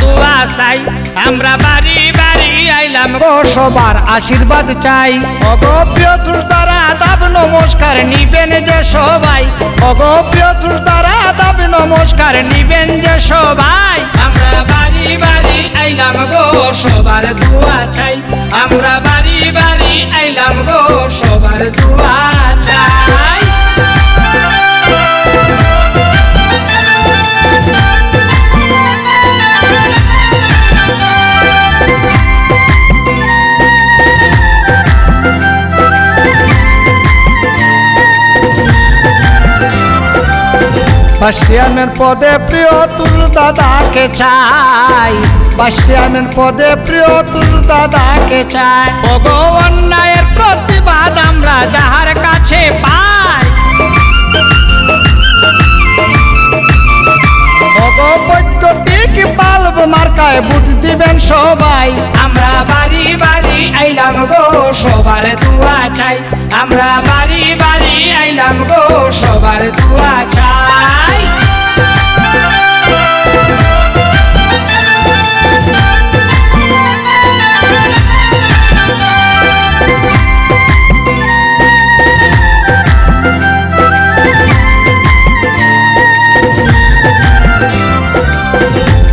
দোয়া চাই। আমরা বাড়ি বাড়ি আইলাম গো সবার আশীর্বাদ চাই। অগপ্রিয় তুষ দ্বারা দাব নমস্কার নিবেন যে সবাই। অগপ্রিয় তুষ দ্বারা দাব নমস্কার নিবেন যে সবাই। আমরা বাড়ি বাড়ি আইলাম গো সবার দোয়া চাই। আমরা বাড়ি বাড়ি আইলাম গো সবার দোয়া বাসিয়ানের পদে প্রিয় তুল দাদাকে চাই। বাসিয়ানের পদে প্রিয় তুল দাদাকে চাই। অন্যায়ের প্রতিবাদ আমরা যাহার কাছে পাই। বৈদ্যুতিক বাল্ব মার্কায় বুট দিবেন সবাই। আমরা বাড়ি বাড়ি আইলাম গো সবার দুয়া চাই। আমরা বাড়ি বাড়ি আইলাম গো সবার দুয়া চাই।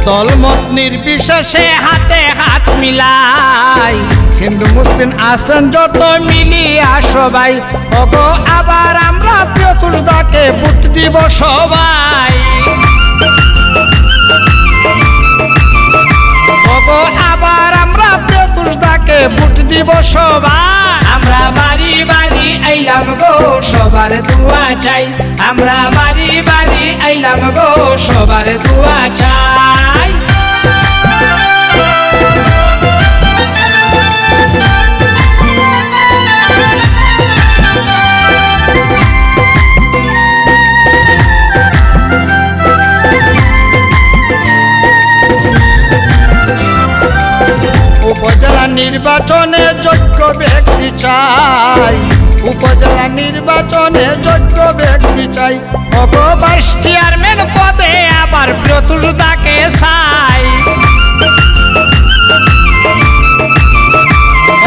দলমত নির্বিশেষে হাতে হাত মিলাই। হিন্দু, মুসলিম আসেন যত মিলিয়া সবাই, ওগো আবার আমরা চতুর্দাকে বুট দিব সবাই। ওগো আবার আমরা চতুর্দাকে বুট দিব সবাই। আমরা বাড়ি বাড়ি আইলাম গো সবার দুয়া চাই। আমরা বাড়ি বাড়ি আইলাম গো সবার দুয়া চাই। নির্বাচনে যোগ্য ব্যক্তি চাই। উপজেলা নির্বাচনে যোগ্য ব্যক্তি চাই। অগবাস চেয়ারম্যান পদে আবার প্রতুলতাকে চাই।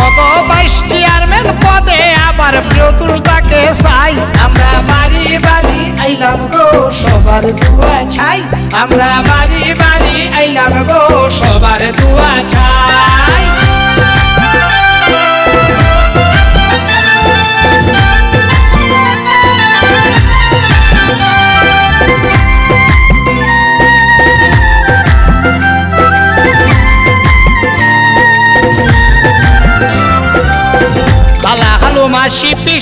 অগবাস চেয়ারম্যান পদে আবার প্রতুলতাকে চাই। আমরা বাড়ি বাড়ি আইলাম গো, সবার দুয়া চাই আমরা বাড়ি বাড়ি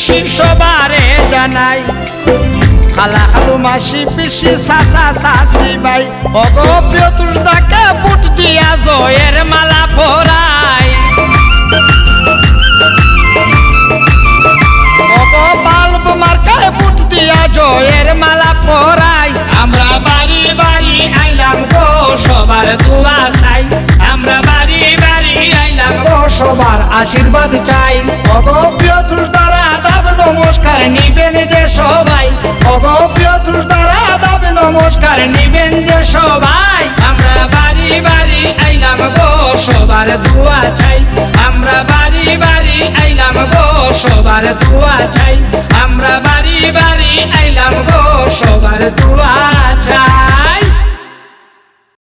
পিসি সবারে জানাই। খালা খালু মাসি, পিসি সাসা সাসি বাই অগো প্রিয় বুট দিয়া জয়ের মালা পরাই। অগো বাল্ব মার্কায় দিয়া জয়ের মালা পরাই। আমরা বাড়ি বাড়ি আইলাম গো সবার দুয়া চাই। আমরা বাড়ি বাড়ি আইলাম গো সবার আশীর্বাদ চাই। অগপ্রিয় তুষ দ্বারা দাব নমস্কার, নিবেন যে সবাই। অগপ্রিয় দ্বারা দাব নমস্কার, নিবেন যে সবাই। আমরা বাড়ি বাড়ি আইলাম গো, সবার দুয়া চাই। আমরা বাড়ি বাড়ি আইলাম গো, সবার দুয়া চাই। আমরা বাড়ি বাড়ি আইলাম গো, সবার দুয়া চাই।